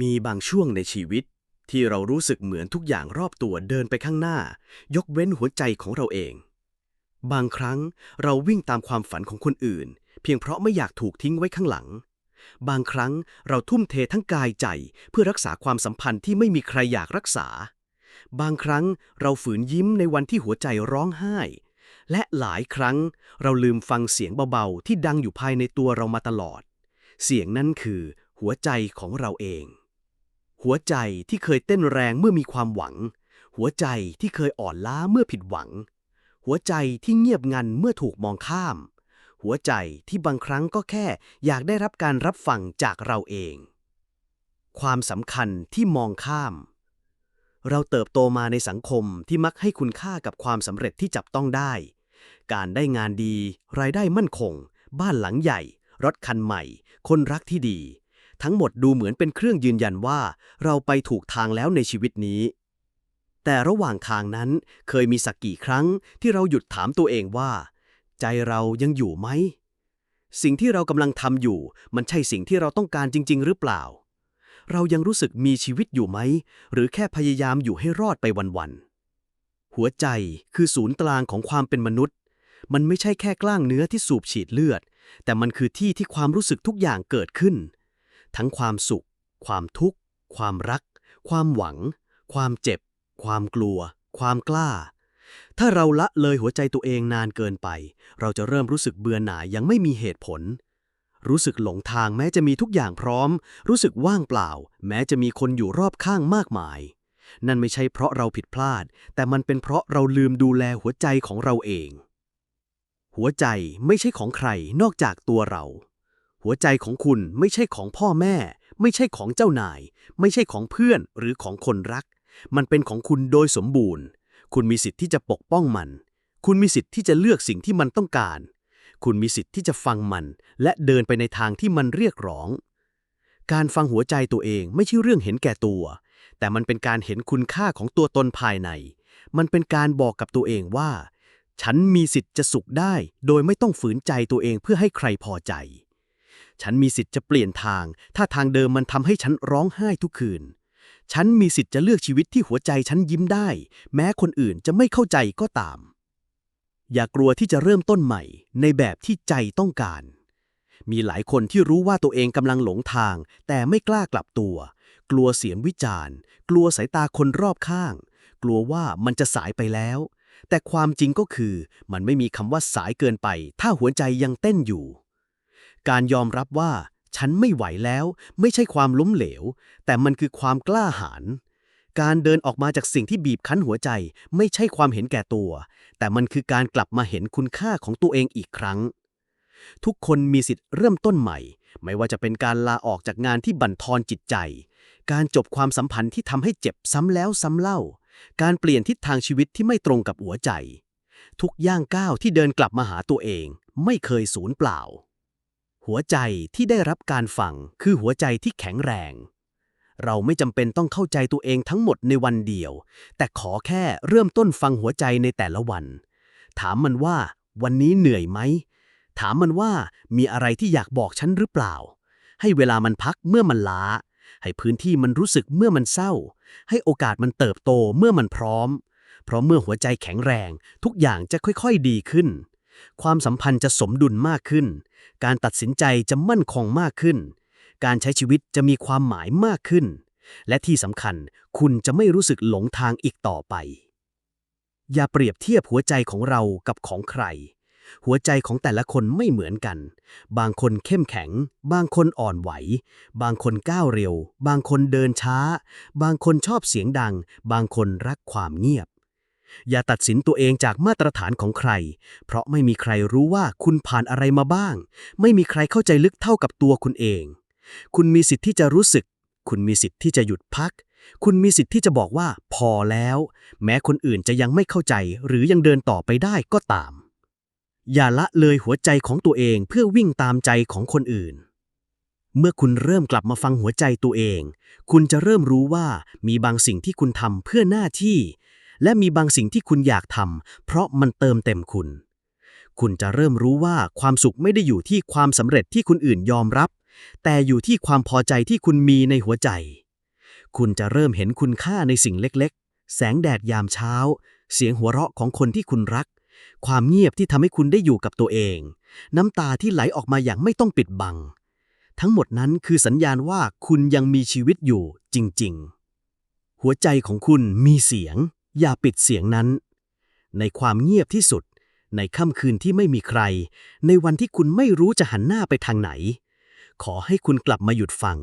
มีบางช่วงในชีวิต ที่เรารู้สึกเหมือนทุกอย่างรอบตัวเดินไปข้างหน้า ยกเว้นหัวใจของเราเอง บางครั้งเราวิ่งตามความฝันของคนอื่น เพียงเพราะไม่อยากถูกทิ้งไว้ข้างหลัง บางครั้งเราทุ่มเททั้งกายใจ เพื่อรักษาความสัมพันธ์ที่ไม่มีใครอยากรักษา บางครั้งเราฝืนยิ้มในวันที่หัวใจร้องไห้ และหลายครั้งเราลืมฟังเสียงเบาๆที่ดังอยู่ภายในตัวเรามาตลอด เสียงนั้นคือหัวใจของเราเอง หัวใจที่เคยเต้นแรงเมื่อมีความหวัง หัวใจที่เคยอ่อนล้าเมื่อผิดหวัง หัวใจที่เงียบงันเมื่อถูกมองข้าม หัวใจที่บางครั้งก็แค่อยากได้รับการรับฟังจากเราเอง ความสำคัญที่มองข้าม เราเติบโตมาในสังคมที่มักให้คุณค่ากับความสำเร็จที่จับต้องได้ การได้งานดี รายได้มั่นคง บ้านหลังใหญ่ รถคันใหม่ คนรักที่ดี ทั้งหมดดูเหมือนเป็นเครื่องยืนยันว่า เราไปถูกทางแล้วในชีวิตนี้ แต่ระหว่างทางนั้นเคยมีสักกี่ครั้งที่เราหยุดถามตัวเองว่า ใจเรายังอยู่ไหม สิ่งที่เรากำลังทำอยู่ มันใช่สิ่งที่เราต้องการจริง ๆ หรือเปล่า เรายังรู้สึกมีชีวิตอยู่ไหม หรือแค่พยายามอยู่ให้รอดไปวันๆหัวใจคือศูนย์กลางของความเป็นมนุษย์ มันไม่ใช่แค่กล้างเนื้อที่สูบฉีดเลือด แต่มันคือที่ที่ความรู้สึกทุกอย่างเกิดขึ้น ทั้งความสุข ความทุกข์ ความรัก ความหวัง ความเจ็บ ความกลัว ความกล้า ถ้าเราละเลยหัวใจตัวเองนานเกินไป เราจะเริ่มรู้สึกเบื่อหน่ายยังไม่มีเหตุผล รู้สึกหลงทางแม้จะมีทุกอย่างพร้อม รู้สึกว่างเปล่า แม้จะมีคนอยู่รอบข้างมากมาย นั่นไม่ใช่เพราะเราผิดพลาด แต่มันเป็นเพราะเราลืมดูแลหัวใจของเราเอง หัวใจไม่ใช่ของใครนอกจากตัวเรา หัวใจของคุณไม่ใช่ของพ่อแม่ ไม่ใช่ของเจ้านาย ไม่ใช่ของเพื่อนหรือของคนรัก มันเป็นของคุณโดยสมบูรณ์ คุณมีสิทธิ์ที่จะปกป้องมัน คุณมีสิทธิ์ที่จะเลือกสิ่งที่มันต้องการ คุณมีสิทธิ์ที่จะฟังมัน และเดินไปในทางที่มันเรียกร้อง การฟังหัวใจตัวเองไม่ใช่เรื่องเห็นแก่ตัว แต่มันเป็นการเห็นคุณค่าของตัวตนภายใน มันเป็นการบอกกับตัวเองว่า ฉันมีสิทธิ์จะสุขได้ โดยไม่ต้องฝืนใจตัวเองเพื่อให้ใครพอใจ ฉันมีสิทธิ์จะเปลี่ยนทาง ถ้าทางเดิมมันทำให้ฉันร้องไห้ทุกคืน ฉันมีสิทธิ์จะเลือกชีวิตที่หัวใจฉันยิ้มได้ แม้คนอื่นจะไม่เข้าใจก็ตาม อย่ากลัวที่จะเริ่มต้นใหม่ ในแบบที่ใจต้องการ มีหลายคนที่รู้ว่าตัวเองกำลังหลงทาง แต่ไม่กล้ากลับตัว กลัวเสียงวิจารณ์ กลัวสายตาคนรอบข้าง กลัวว่ามันจะสายไปแล้ว แต่ความจริงก็คือ มันไม่มีคำว่าสายเกินไป ถ้าหัวใจยังเต้นอยู่ การยอมรับว่าฉันไม่ไหวแล้ว ไม่ใช่ความล้มเหลว แต่มันคือความกล้าหาญการเดินออกมาจากสิ่งที่บีบคั้นหัวใจ ไม่ใช่ความเห็นแก่ตัว แต่มันคือการกลับมาเห็นคุณค่าของตัวเองอีกครั้ง ทุกคนมีสิทธิ์เริ่มต้นใหม่ ไม่ว่าจะเป็นการลาออกจากงานที่บั่นทอนจิตใจ การจบความสัมพันธ์ที่ทำให้เจ็บซ้ำแล้วซ้ำเล่า การเปลี่ยนทิศทางชีวิตที่ไม่ตรงกับหัวใจ ทุกย่างก้าวที่เดินกลับมาหาตัวเอง ไม่เคยสูญเปล่า หัวใจที่ได้รับการฟังคือหัวใจที่แข็งแรง เราไม่จำเป็นต้องเข้าใจตัวเองทั้งหมดในวันเดียว แต่ขอแค่เริ่มต้นฟังหัวใจในแต่ละวัน ถามมันว่า วันนี้เหนื่อยไหม ถามมันว่ามีอะไรที่อยากบอกฉันหรือเปล่า ให้เวลามันพักเมื่อมันล้า ให้พื้นที่มันรู้สึกเมื่อมันเศร้า ให้โอกาสมันเติบโตเมื่อมันพร้อม เพราะเมื่อหัวใจแข็งแรง ทุกอย่างจะค่อยๆดีขึ้น ความสัมพันธ์จะสมดุลมากขึ้น การตัดสินใจจะมั่นคงมากขึ้น การใช้ชีวิตจะมีความหมายมากขึ้น และที่สำคัญคุณจะไม่รู้สึกหลงทางอีกต่อไป อย่าเปรียบเทียบหัวใจของเรากับของใคร หัวใจของแต่ละคนไม่เหมือนกัน บางคนเข้มแข็ง บางคนอ่อนไหว บางคนก้าวเร็ว บางคนเดินช้า บางคนชอบเสียงดัง บางคนรักความเงียบ อย่าตัดสินตัวเองจากมาตรฐานของใคร เพราะไม่มีใครรู้ว่าคุณผ่านอะไรมาบ้าง ไม่มีใครเข้าใจลึกเท่ากับตัวคุณเอง คุณมีสิทธิ์ที่จะรู้สึก คุณมีสิทธิ์ที่จะหยุดพัก คุณมีสิทธิ์ที่จะบอกว่า พอแล้ว แม้คนอื่นจะยังไม่เข้าใจ หรือยังเดินต่อไปได้ก็ตาม อย่าละเลยหัวใจของตัวเองเพื่อวิ่งตามใจของคนอื่นเมื่อคุณเริ่มกลับมาฟังหัวใจตัวเอง คุณจะเริ่มรู้ว่ามีบางสิ่งที่คุณทำเพื่อหน้าที่ และมีบางสิ่งที่คุณอยากทำเพราะมันเติมเต็มคุณ คุณจะเริ่มรู้ว่าความสุขไม่ได้อยู่ที่ความสำเร็จที่คนอื่นยอมรับ แต่อยู่ที่ความพอใจที่คุณมีในหัวใจ คุณจะเริ่มเห็นคุณค่าในสิ่งเล็กๆ แสงแดดยามเช้า เสียงหัวเราะของคนที่คุณรัก ความเงียบที่ทำให้คุณได้อยู่กับตัวเอง น้ำตาที่ไหลออกมาอย่างไม่ต้องปิดบัง ทั้งหมดนั้นคือสัญญาณว่าคุณยังมีชีวิตอยู่จริง ๆ หัวใจของคุณมีเสียง อย่าปิดเสียงนั้น ในความเงียบที่สุด ในค่ำคืนที่ไม่มีใคร ในวันที่คุณไม่รู้จะหันหน้าไปทางไหน ขอให้คุณกลับมาหยุดฟัง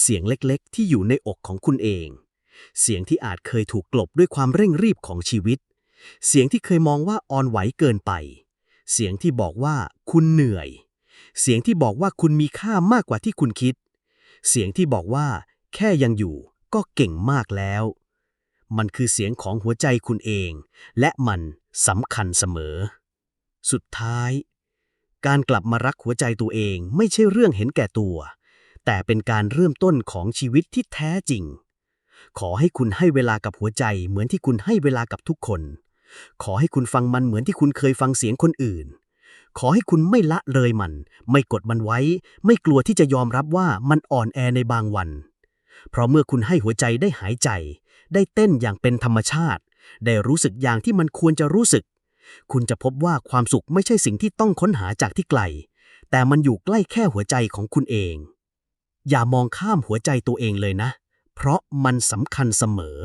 เสียงเล็กๆ ที่อยู่ในอกของคุณเอง เสียงที่อาจเคยถูกกลบด้วยความเร่งรีบของชีวิต เสียงที่เคยมองว่าอ่อนไหวเกินไป เสียงที่บอกว่าคุณเหนื่อย เสียงที่บอกว่าคุณมีค่ามากกว่าที่คุณคิด เสียงที่บอกว่า แค่ยังอยู่ก็เก่งมากแล้ว มันคือเสียงของหัวใจคุณเอง และมันสำคัญเสมอ สุดท้าย การกลับมารักหัวใจตัวเองไม่ใช่เรื่องเห็นแก่ตัว แต่เป็นการเริ่มต้นของชีวิตที่แท้จริง ขอให้คุณให้เวลากับหัวใจ เหมือนที่คุณให้เวลากับทุกคน ขอให้คุณฟังมันเหมือนที่คุณเคยฟังเสียงคนอื่น ขอให้คุณไม่ละเลยมัน ไม่กดมันไว้ ไม่กลัวที่จะยอมรับว่ามันอ่อนแอในบางวัน เพราะเมื่อคุณให้หัวใจได้หายใจ ได้เต้นอย่างเป็นธรรมชาติ ได้รู้สึกอย่างที่มันควรจะรู้สึก คุณจะพบว่าความสุขไม่ใช่สิ่งที่ต้องค้นหาจากที่ไกล แต่มันอยู่ใกล้แค่หัวใจของคุณเอง อย่ามองข้ามหัวใจตัวเองเลยนะ เพราะมันสำคัญเสมอ